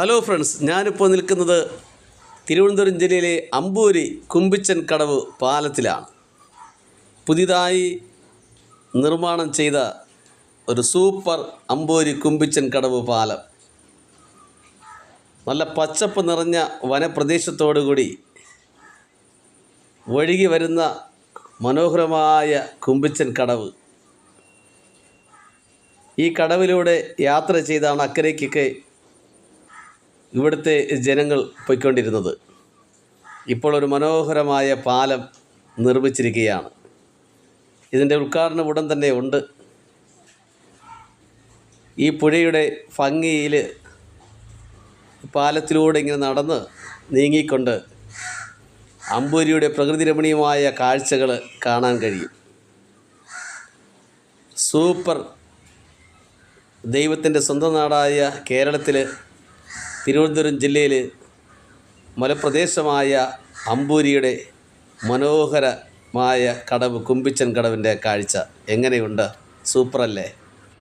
Hello friends ഞാനിപ്പോൾ നിൽക്കുന്നത് തിരുവനന്തപുരം ജില്ലയിലെ അമ്പൂരി കുമ്പിച്ചൻ കടവ് പാലത്തിലാണ്. പുതിയതായി നിർമ്മാണം ചെയ്ത ഒരു സൂപ്പർ അമ്പൂരി കുമ്പിച്ചൻ കടവ് പാലം. നല്ല പച്ചപ്പ് നിറഞ്ഞ വനപ്രദേശത്തോടുകൂടി ഒഴുകി വരുന്ന മനോഹരമായ കുമ്പിച്ചൻ കടവ്. ഈ കടവിലൂടെ യാത്ര ചെയ്താണ് അക്കരയ്ക്കൊക്കെ ഇവിടുത്തെ ജനങ്ങൾ പോയിക്കൊണ്ടിരുന്നത്. ഇപ്പോൾ ഒരു മനോഹരമായ പാലം നിർമ്മിച്ചിരിക്കുകയാണ്. ഇതിന്റെ ഉദ്ഘാടനം ഉടൻ തന്നെ ഉണ്ട്. ഈ പുഴയുടെ ഭംഗിയിൽ പാലത്തിലൂടെ ഇങ്ങനെ നടന്ന് നീങ്ങിക്കൊണ്ട് അമ്പൂരിയുടെ പ്രകൃതി രമണീയമായ കാഴ്ചകൾ കാണാൻ കഴിയും. സൂപ്പർ ദൈവത്തിന്റെ സ്വന്തം നാടായ കേരളത്തിൽ തിരുവനന്തപുരം ജില്ലയിൽ മലപ്രദേശമായ അമ്പൂരിയുടെ മനോഹരമായ കടവ് കുമ്പിച്ചൻ കടവിന്റെ കാഴ്ച എങ്ങനെയുണ്ട്? സൂപ്പറല്ലേ?